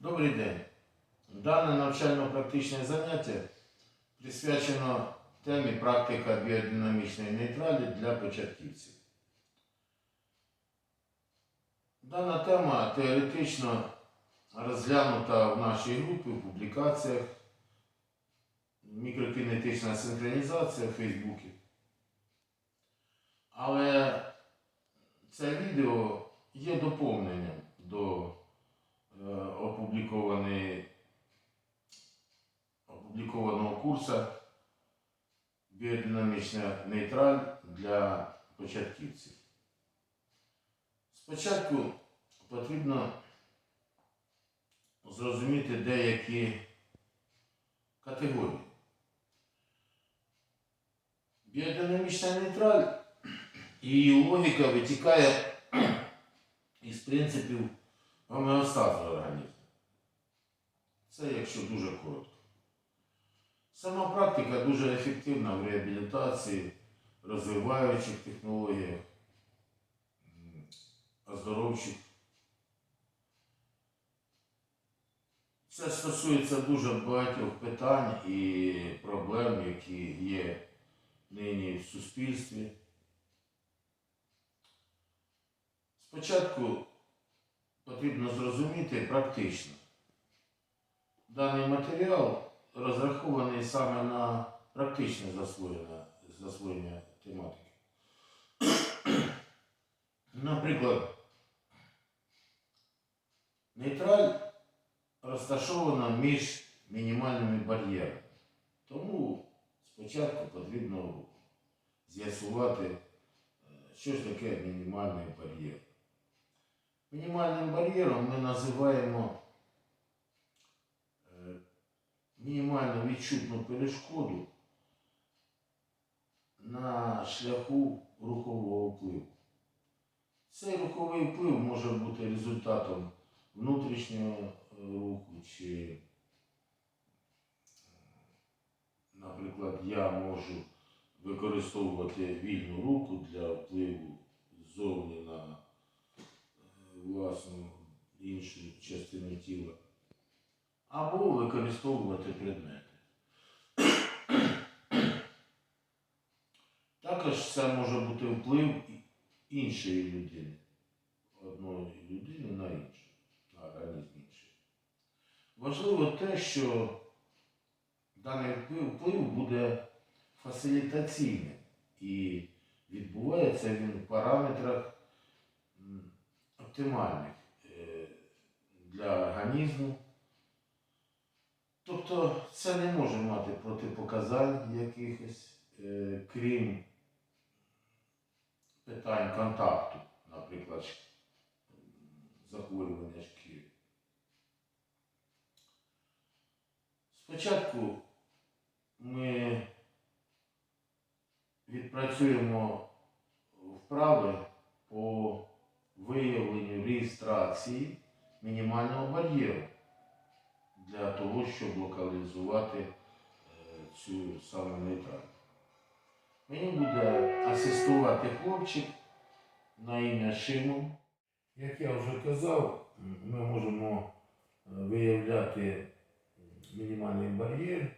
Добрий день. Дане навчально-практичне заняття присвячено темі практика біодинамічної нейтралі для початківців. Дана тема теоретично розглянута в нашій групі в публікаціях, мікрокінетична синхронізація в Фейсбуці. Але це відео є доповненням до опублікованого курсу Біодинамічна нейтраль для початківців. Спочатку потрібно зрозуміти деякі категорії. Біодинамічна нейтраль і її логіка витікає із принципів гомеостазу організму. Це якщо дуже коротко. Сама практика дуже ефективна в реабілітації, розвиваючих технологіях, оздоровчих. Це стосується дуже багатьох питань і проблем, які є нині в суспільстві. Спочатку потрібно зрозуміти практично. Даний матеріал розрахований саме на практичне засвоєння, засвоєння тематики. Наприклад, нейтраль розташована між мінімальними бар'єрами. Тому спочатку потрібно з'ясувати, е, що ж таке мінімальний бар'єр. Мінімальним бар'єром ми називаємо е, мінімально відчутну перешкоду на шляху рухового впливу. Цей руховий вплив може бути результатом внутрішнього е, руху чи, е, наприклад, я можу використовувати вільну руку для впливу ззовні на власну іншу частину тіла, або використовувати предмети. Також це може бути вплив іншої людини, одної людини на іншу, на організм інший. Важливо те, що даний вплив, буде фасилітаційним і відбувається він в параметрах оптимальних е, для організму. Тобто це не може мати протипоказань якихось, е, крім питань контакту, наприклад, захворювання шкіри. Спочатку ми відпрацюємо вправи по виявленню реєстрації мінімального бар'єру для того, щоб локалізувати е, цю саме нейтральну. Мені буде асистувати хлопчик на ім'я Шимон. Як я вже казав, ми можемо е, виявляти мінімальний бар'єр, е,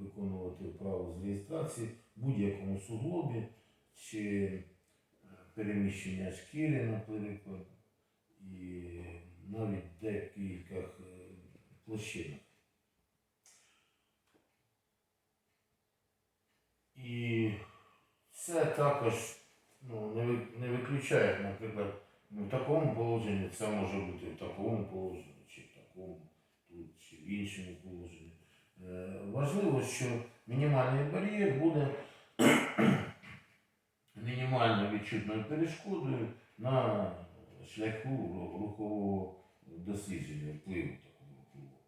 виконувати вправу з реєстрації в будь-якому суглобі чи переміщення шкіри, наприклад, і навіть декількох е, площинах. І це також ну, не, виключає, наприклад, ну, в такому положенні це може бути в такому положенні, чи в такому, тут, чи в іншому положенні. Е, важливо, що мінімальний бар'єр буде мінімально відчутною перешкодою на шляху рухового дослідження впливу такого впливу.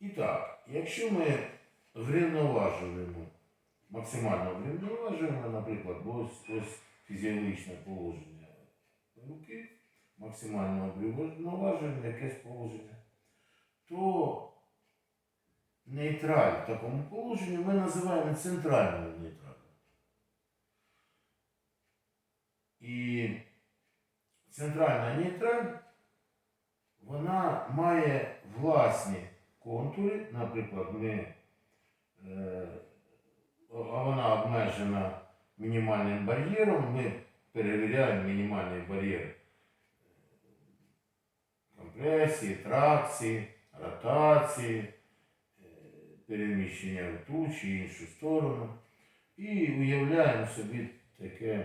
І так, якщо ми врівноважуємо, максимально врівноважуємо, наприклад, ось, ось фізіологічне положення руки, максимально врівноважуємо якесь положення, то нейтраль в такому положенні ми називаємо центральною нейтралью. І центральна нейтраль, вона має власні контури, наприклад, ми, е, вона обмежена мінімальним бар'єром, ми перевіряємо мінімальний бар'єр компресії, тракції, ротації, е, переміщення в ту чи іншу сторону. І уявляємо собі таке,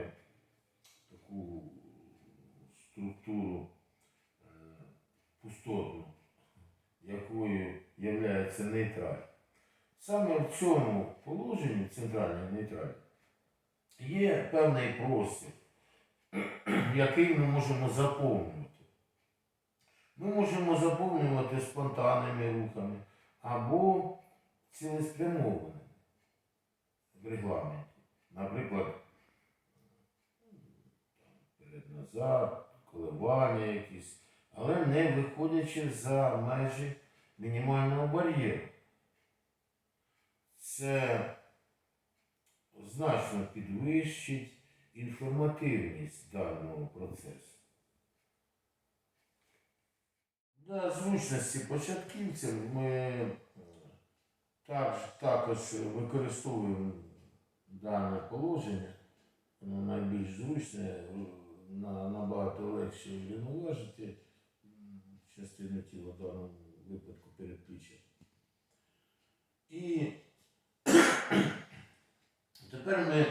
таку структуру е, пустотну, якою є нейтраль. Саме в цьому положенні, центральній нейтралі, є певний простір, який ми можемо заповнювати. Ми можемо заповнювати спонтанними рухами або цілеспрямованими в регламенті. Наприклад, перед-назад, коливання якісь, але не виходячи за межі мінімального бар'єру. Це значно підвищить інформативність даного процесу. Для зручності початківців ми е, також використовуємо дане положення, воно найбільш зручне, на- набагато легше врівноважити м, частину тіла в даному випадку передпліччя. І тепер ми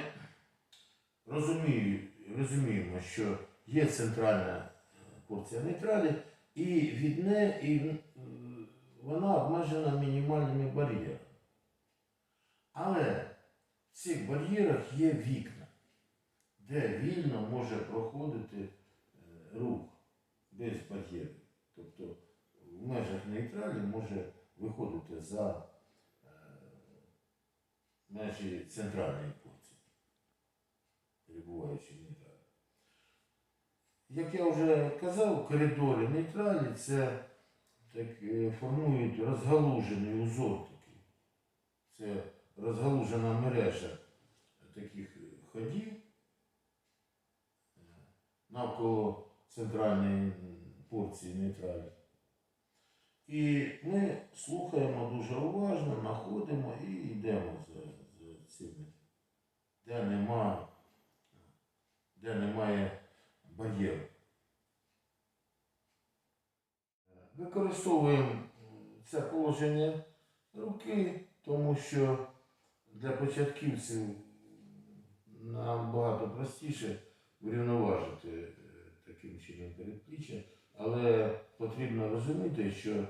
розумію- розуміємо, що є центральна е, порція нейтралі, і від неї і, е, вона обмежена мінімальними бар'єрами. Але в цих бар'єрах є вікна, де вільно може проходити е, рух без бар'єрів. Тобто в межах нейтралі може виходити за е, межі центральної порції, перебуваючи в нейтралі. Як я вже казав, коридори нейтралі це так, е, формують розгалужений узор такий. Це розгалужена мережа таких ходів навколо центральної порції нейтралі. І ми слухаємо дуже уважно, знаходимо і йдемо за, за цими, де нема, де немає бар'єру. Використовуємо це положення руки, тому що для початківців набагато простіше врівноважити е, таким чином передпліччя, але потрібно розуміти, що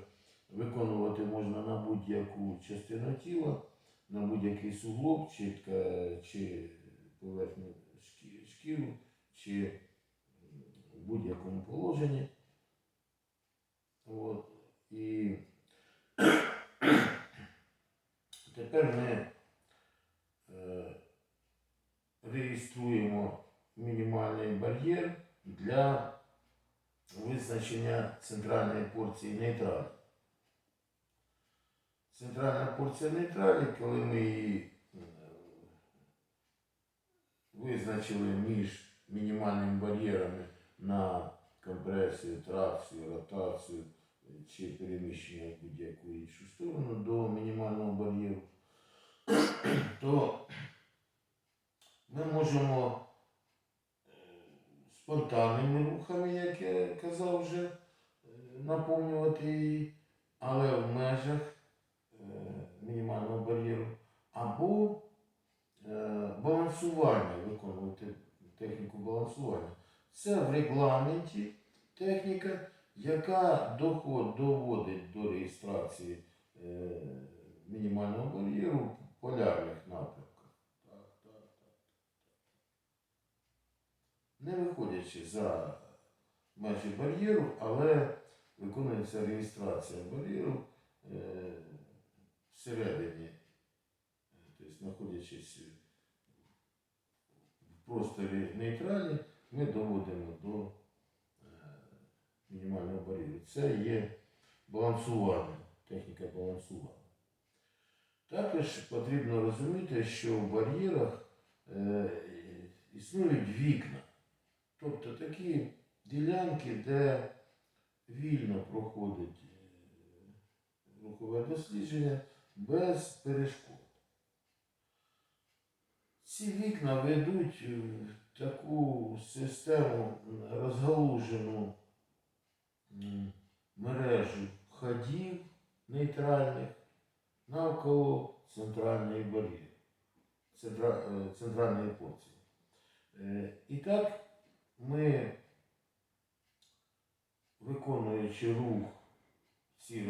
виконувати можна на будь-яку частину тіла, на будь-який суглоб, чи, чи поверхню шкіру, чи в будь-якому положенні. От. І тепер ми е, реєструємо мінімальний бар'єр для визначення центральної порції нейтралі. Центральна порція нейтралі, коли ми її е, визначили між мінімальними бар'єрами на компресію, тракцію, ротацію чи переміщення в будь-яку іншу сторону до мінімального бар'єру, то ми можемо спонтанними рухами, як я казав вже, е, наповнювати її, але в межах е, мінімального бар'єру, або е, балансування, виконувати техніку балансування. Це в регламенті техніка, яка доход, доводить до реєстрації мінімального бар'єру полярних напрямках. Так, так, так. Не виходячи за межі бар'єру, але виконується реєстрація бар'єру е, всередині, тобто знаходячись в просторі нейтралі, ми доводимо до е, мінімального бар'єру. Це є балансування, техніка балансування. Також потрібно розуміти, що в бар'єрах е, існують вікна. Тобто такі ділянки, де вільно проходить е, рухове дослідження без перешкод. Ці вікна ведуть в таку систему розгалужену мережу ходів нейтральних навколо центральної бар'єри, е, центральної порції. Е, І так ми, виконуючи рух в цій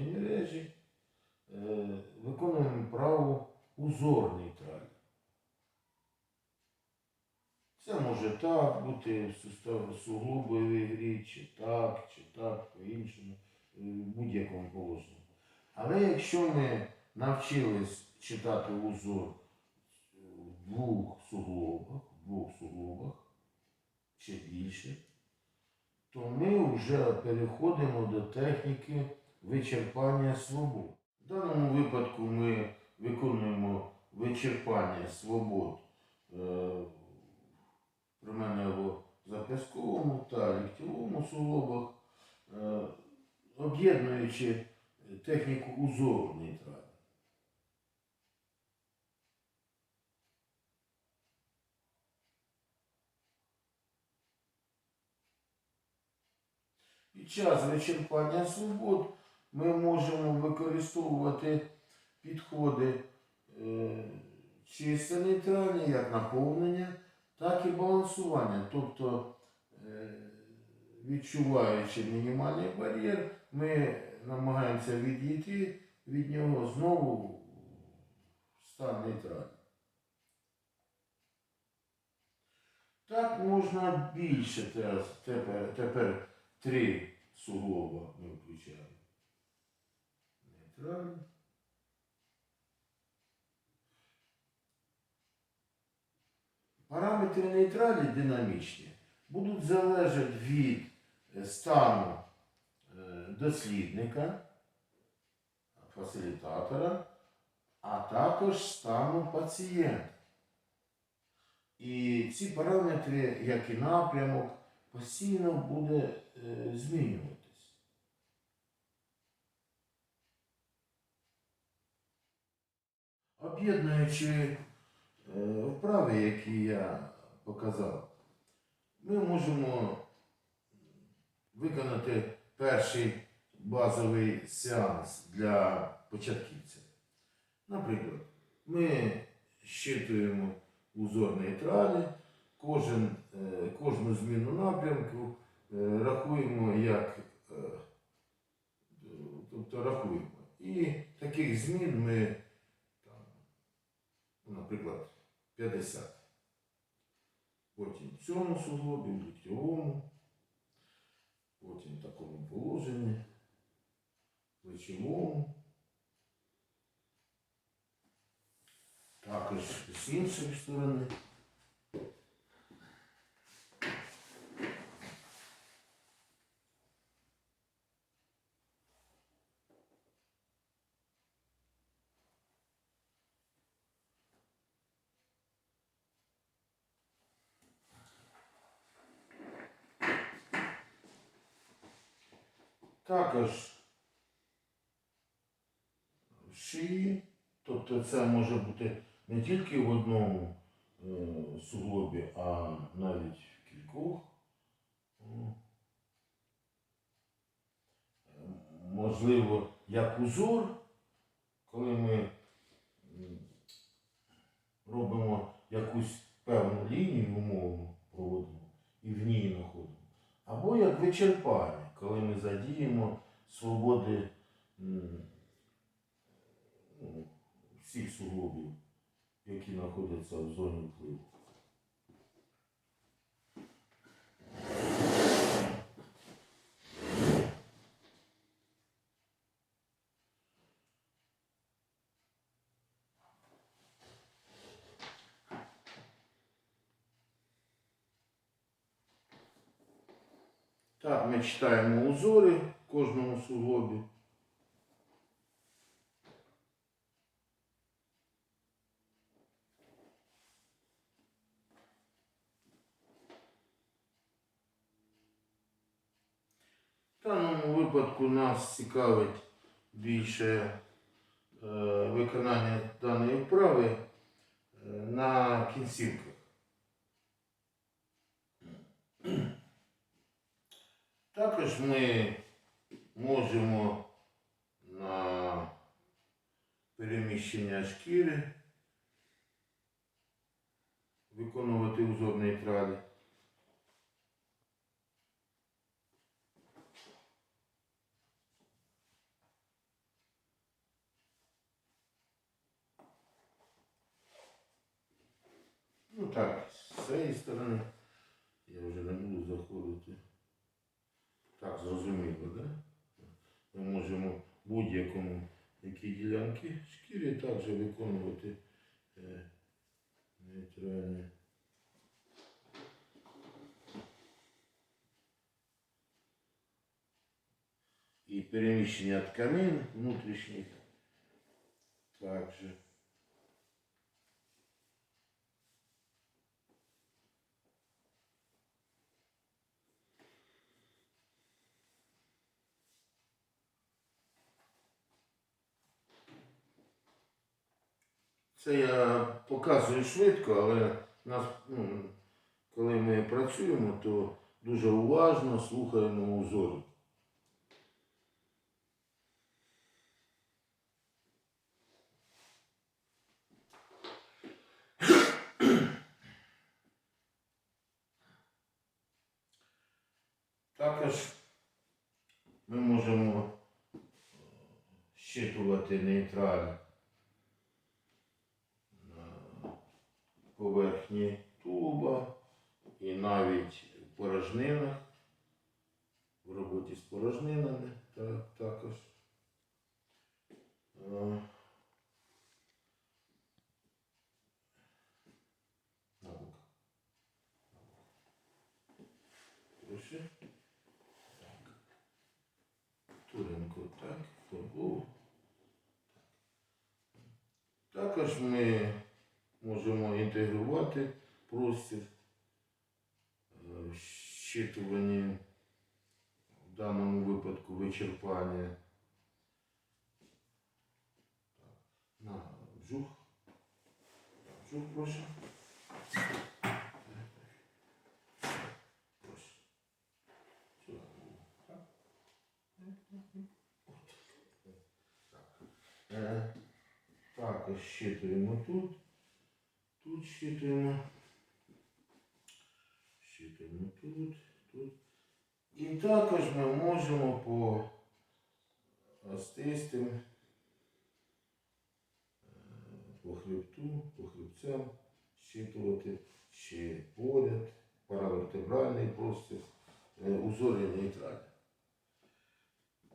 мережі, е, виконуємо право узор нейтральний. Це може так бути в суглобовій грі, чи так, чи так, по-іншому, е, в будь-якому положенні. Але якщо ми навчились читати узор е, в двох суглобах, в двох суглобах, чи більше, то ми вже переходимо до техніки вичерпання свобод. В даному випадку ми виконуємо вичерпання свобод е, променево зап'язковому та ліктєвому суглобах, е, об'єднуючи техніку узору нейтральну. Під час вичерпання свобод ми можемо використовувати підходи е, чисто нейтральні, як наповнення, так і балансування. Тобто, е, відчуваючи мінімальний бар'єр, ми намагаємося відійти від нього знову в стан нейтральний. Так можна більше тепер, тепер три суглоба ми включаємо. Нейтральний. Параметри нейтралі динамічні будуть залежати від е, стану е, дослідника, фасилітатора, а також стану пацієнта. І ці параметри, як і напрямок, постійно буде змінюватись. Об'єднуючи е, вправи, які я показав, ми можемо виконати перший базовий сеанс для початківця. Наприклад, ми щитуємо узор нейтралі, кожен, е, кожну зміну напрямку е, рахуємо як, е, тобто рахуємо. І таких змін ми, там, наприклад, 50. Потім в цьому суглобі, в ліктьовому, потім в такому положенні, плечовому. Також з іншої сторони. Також в шиї, тобто це може бути не тільки в одному е, суглобі, а навіть в кількох. Е, Можливо, як узор, коли ми робимо якусь певну лінію умовно проводимо і в ній знаходимо. Або як вичерпання, коли ми задіємо свободи ну, всіх суглобів, які знаходяться в зоні впливу. Так, ми читаємо узори в кожному суглобі. В даному випадку нас цікавить більше е, виконання даної вправи е, на кінцівках. Також ми можемо на переміщення шкіри виконувати узор нейтралі. Ну так, з цієї сторони я вже не буду заходити. Так, зрозуміло, да? Ми можемо будь-якому які ділянки шкіри також виконувати е, нейтральні. І переміщення тканин внутрішніх також. Це я показую швидко, але нас, ну, коли ми працюємо, то дуже уважно слухаємо узори. Також ми можемо щитувати нейтраль на поверхні туба і навіть в порожнинах, в роботі з порожнинами так, також. Е, Так. Фарбову. Також ми можемо інтегрувати простір е, в даному випадку вичерпання на бжух. Бжух, прошу. Так. Е, щитуємо тут. Тут щитуємо. Щитуємо тут, тут. І також ми можемо по остистим, е, по хребту, по хребцям щитувати ще поряд, паравертебральний простір, е, узори нейтральні.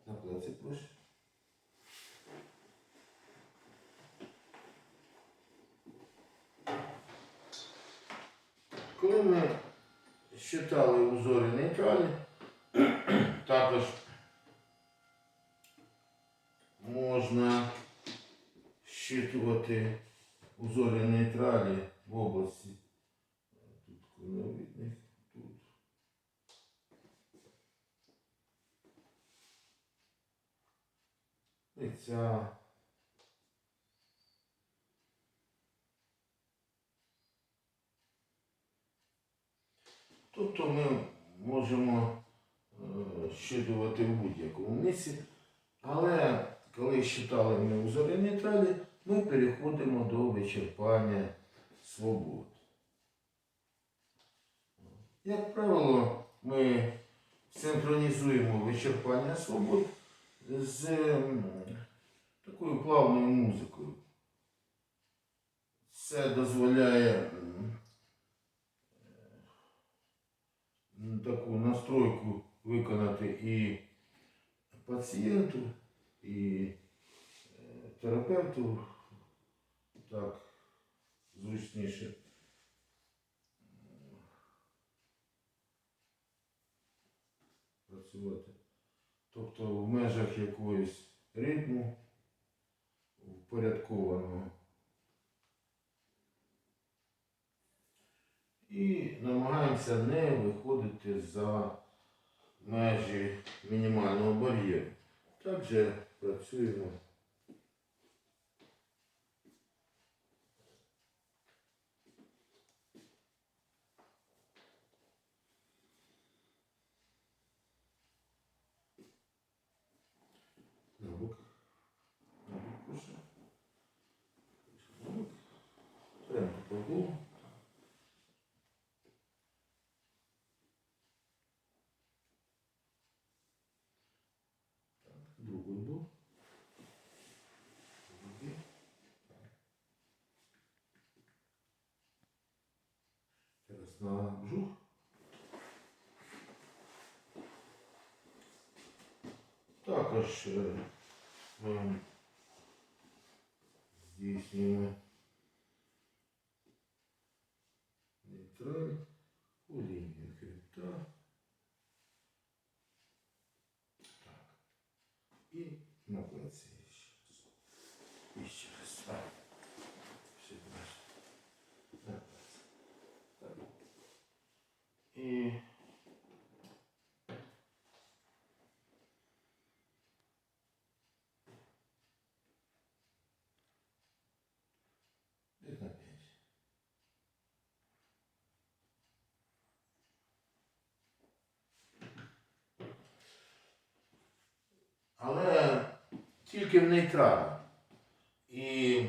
На плеці прошу. Коли ми считали узори нейтралі, також можна щитувати узори нейтралі в області. Тут клиновидних, тут. Лиця. Тобто ми можемо е, щитувати в будь-якому місці, але коли щитали ми узори нейтралі, ми переходимо до вичерпання свобод. Як правило, ми синхронізуємо вичерпання свобод з такою плавною музикою. Це дозволяє таку настройку виконати і пацієнту, і е, терапевту так зручніше. Працювати. Тобто в межах якогось ритму впорядкованого. І намагаємося не виходити за межі мінімального бар'єру. Також працюємо. на бжух. Також е, ми здійснюємо нейтраль по лінії Але тільки в нейтралі. І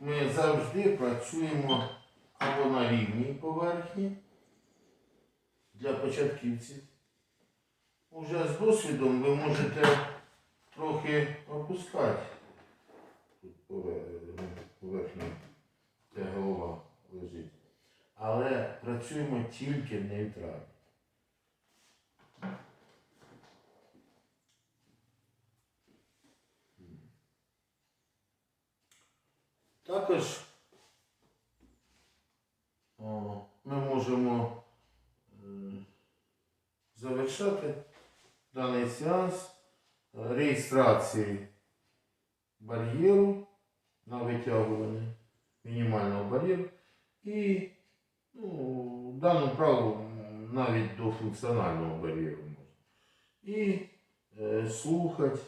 ми завжди працюємо або на рівній поверхні для початківців. Уже з досвідом ви можете трохи опускати поверхню, де голова лежить. Але працюємо тільки в нейтралі. Також ми можемо завершати даний сеанс реєстрації бар'єру на витягування мінімального бар'єру і ну, дану праву навіть до функціонального бар'єру можна. І е, слухати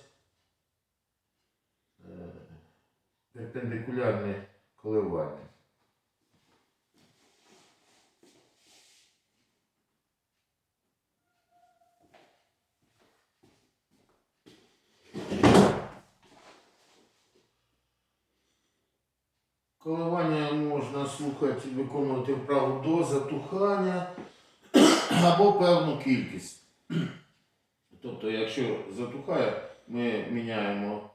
е, перпендикулярне коливання. Коливання можна слухати, виконувати вправу до затухання або певну кількість. Тобто, якщо затухає, ми міняємо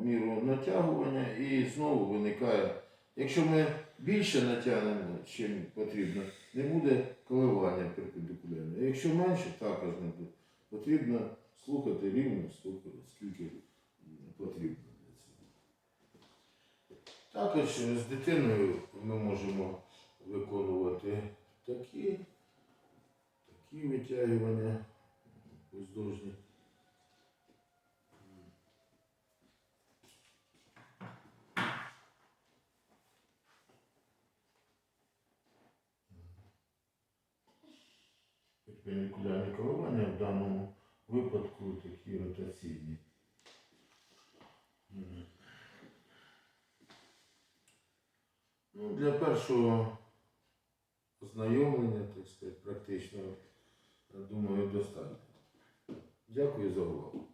міру натягування і знову виникає. Якщо ми більше натягнемо, чим потрібно, не буде коливання перпендикулярне. Якщо менше, також не буде. Потрібно слухати рівно, скільки потрібно для цього. Також е, з дитиною ми можемо виконувати такі, такі витягування вздовжні. Перпендикулярні коливання в даному випадку такі ротаційні. Ну, для першого ознайомлення, так сказати, практичного, я думаю, достатньо. Дякую за увагу.